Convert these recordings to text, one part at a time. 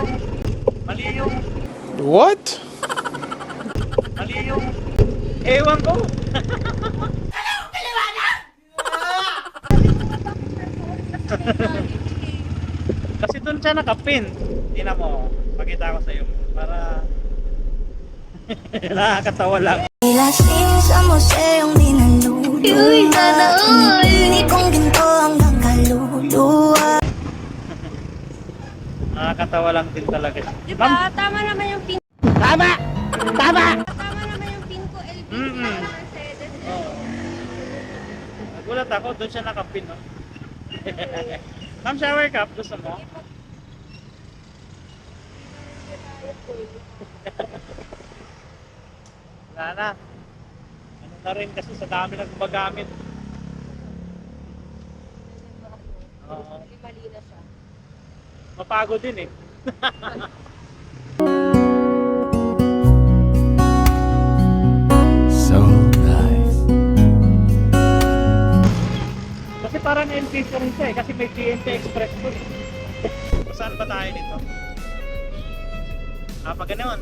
yung... Mali yung... What? Mali yung... Ewan ko. Kasi doon siya nakapin. Tingnan mo. Pakita ko sa iyo. Para... Nakakatawa lang. Lasing sa museong di Nakakatawa lang din talaga. siya. Di Ma'am? Tama naman yung pin. Tama! Tama! Tama naman yung pin ko. LB Mm-mm. na Mercedes. Oo. Nagulat ako, doon siya nakapin, no? Ma'am, shower cup, gusto mo? Wala na. Ano na rin kasi sa dami na gumagamit. Oo. Mali na siya. Mapagod din eh. So nice. Kasi parang NPC rin siya eh, kasi may TNT Express po eh. Saan ba tayo nito? Ah, pag ganoon.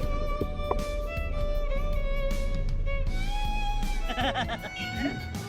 Ah,